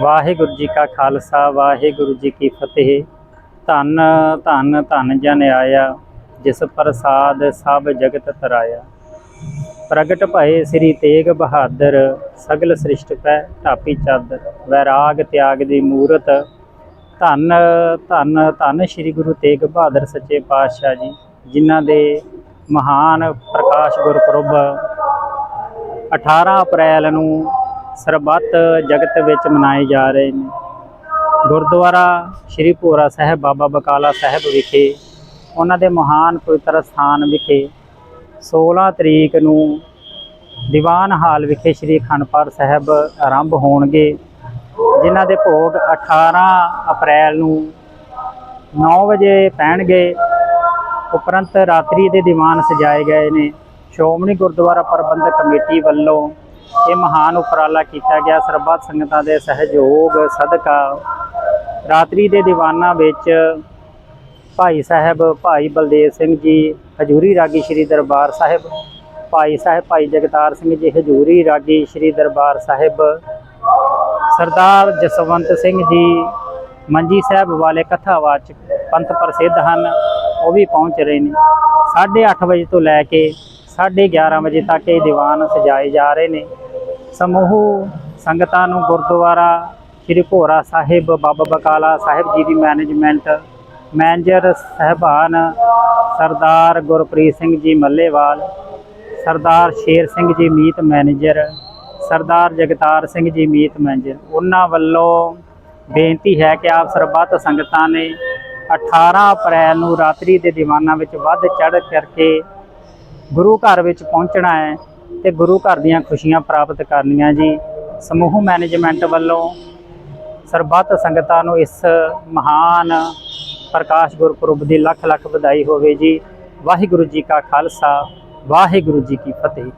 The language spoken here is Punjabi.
ਵਾਹਿਗੁਰੂ ਜੀ ਕਾ ਖਾਲਸਾ, ਵਾਹਿਗੁਰੂ ਜੀ ਕੀ ਫਤਿਹ। ਧੰਨ ਧੰਨ ਧੰਨ ਜਨ ਆਇਆ, ਜਿਸ ਪ੍ਰਸਾਦ ਸਭ ਜਗਤ ਤਰਾਇਆ। ਪ੍ਰਗਟ ਭਏ ਸ੍ਰੀ ਤੇਗ ਬਹਾਦਰ, ਸਗਲ ਸ੍ਰਿਸ਼ਟ ਪੈ ਢਾਪੀ ਚਾਦਰ। ਵੈਰਾਗ ਤਿਆਗ ਦੀ ਮੂਰਤ। ਧੰਨ ਧੰਨ ਧੰਨ ਸ੍ਰੀ ਗੁਰੂ ਤੇਗ ਬਹਾਦਰ ਸੱਚੇ ਪਾਤਸ਼ਾਹ ਜੀ, ਜਿਨ੍ਹਾਂ ਦੇ ਮਹਾਨ ਪ੍ਰਕਾਸ਼ ਗੁਰਪੁਰਬ 18 ਅਪ੍ਰੈਲ ਨੂੰ ਸਰਬੱਤ ਜਗਤ ਵਿੱਚ ਮਨਾਏ ਜਾ ਰਹੇ ਨੇ। ਗੁਰਦੁਆਰਾ ਸ਼੍ਰੀ ਭੋਰਾ ਸਾਹਿਬ ਬਾਬਾ ਬਕਾਲਾ ਸਾਹਿਬ ਵਿਖੇ, ਉਹਨਾਂ ਦੇ ਮਹਾਨ ਪਵਿੱਤਰ ਸਥਾਨ ਵਿਖੇ 16 ਤਰੀਕ ਨੂੰ ਦੀਵਾਨ ਹਾਲ ਵਿਖੇ ਸ਼੍ਰੀ ਅਖੰਡ ਸਾਹਿਬ ਆਰੰਭ ਹੋਣਗੇ, ਜਿਨ੍ਹਾਂ ਦੇ ਭੋਗ 18 ਅਪ੍ਰੈਲ ਨੂੰ 9 ਵਜੇ ਪੈਣਗੇ। ਉਪਰੰਤ ਰਾਤਰੀ ਦੇ ਦੀਵਾਨ ਸਜਾਏ ਗਏ ਨੇ। ਸ਼੍ਰੋਮਣੀ ਗੁਰਦੁਆਰਾ ਪ੍ਰਬੰਧਕ ਕਮੇਟੀ ਵੱਲੋਂ ਇਹ ਮਹਾਨ ਉਪਰਾਲਾ ਕੀਤਾ ਗਿਆ। ਸਰਬੱਤ ਸੰਗਤਾਂ ਦੇ ਸਹਿਯੋਗ, ਸਦਕਾ, ਰਾਤਰੀ ਦੇ ਦੀਵਾਨਾਂ ਵਿੱਚ ਭਾਈ ਸਾਹਿਬ, ਭਾਈ ਬਲਦੇਵ ਸਿੰਘ ਜੀ, ਹਜੂਰੀ ਰਾਗੀ ਸ੍ਰੀ ਦਰਬਾਰ ਸਾਹਿਬ, ਭਾਈ ਸਾਹਿਬ, ਭਾਈ ਜਗਤਾਰ ਸਿੰਘ ਜੀ, ਹਜੂਰੀ ਰਾਗੀ ਸ੍ਰੀ ਦਰਬਾਰ ਸਾਹਿਬ, ਸਰਦਾਰ ਜਸਵੰਤ ਸਿੰਘ ਜੀ, ਮੰਜੀ ਸਾਹਿਬ ਵਾਲੇ ਕਥਾਵਾਚਕ ਪੰਥ ਪ੍ਰਸਿੱਧ ਹਨ, ਉਹ ਵੀ ਪਹੁੰਚ ਰਹੇ ਨੇ। 8:30 ਵਜੇ ਤੋਂ ਲੈ ਕੇ 11:30 ਵਜੇ ਤੱਕ ਇਹ ਦੀਵਾਨ ਸਜਾਏ ਜਾ ਰਹੇ ਨੇ। ਸਮੂਹ ਸੰਗਤਾਂ ਨੂੰ ਗੁਰਦੁਆਰਾ ਸ੍ਰੀ ਭੋਰਾ ਸਾਹਿਬ, ਬਾਬਾ ਬਕਾਲਾ ਸਾਹਿਬ ਜੀ ਦੀ ਮੈਨੇਜਮੈਂਟ ਮੈਨੇਜਰ ਸਹਿਬਾਨ ਸਰਦਾਰ ਗੁਰਪ੍ਰੀਤ ਸਿੰਘ ਜੀ ਮੱਲੇਵਾਲ, ਸਰਦਾਰ ਸ਼ੇਰ ਸਿੰਘ ਜੀ ਮੀਤ ਮੈਨੇਜਰ ਸਰਦਾਰ ਜਗਤਾਰ ਸਿੰਘ ਜੀ ਮੀਤ ਮੈਨੇਜਰ ਉਹਨਾਂ ਵੱਲੋਂ ਬੇਨਤੀ ਹੈ ਕਿ ਆਪ ਸਰਬੱਤ ਸੰਗਤਾਂ ਨੇ 18 ਅਪ੍ਰੈਲ ਨੂੰ ਰਾਤਰੀ ਦੇ ਦੀਵਾਨਾਂ ਵਿੱਚ ਵੱਧ ਚੜ੍ਹ ਕਰਕੇ ਗੁਰੂ ਘਰ ਵਿੱਚ ਪਹੁੰਚਣਾ ਹੈ। ਤੇ ਗੁਰੂ ਘਰ ਦੀਆਂ ਖੁਸ਼ੀਆਂ ਪ੍ਰਾਪਤ ਕਰਨੀਆਂ ਜੀ। ਸਮੂਹ ਮੈਨੇਜਮੈਂਟ ਵੱਲੋਂ ਸਰਬੱਤ ਸੰਗਤਾਂ ਨੂੰ ਇਸ ਮਹਾਨ ਪ੍ਰਕਾਸ਼ ਗੁਰਪੁਰਬ ਦੀ ਲੱਖ ਲੱਖ ਵਧਾਈ ਹੋਵੇ ਜੀ। ਵਾਹਿਗੁਰੂ ਜੀ ਕਾ ਖਾਲਸਾ, ਵਾਹਿਗੁਰੂ ਜੀ ਕੀ ਫਤਿਹ।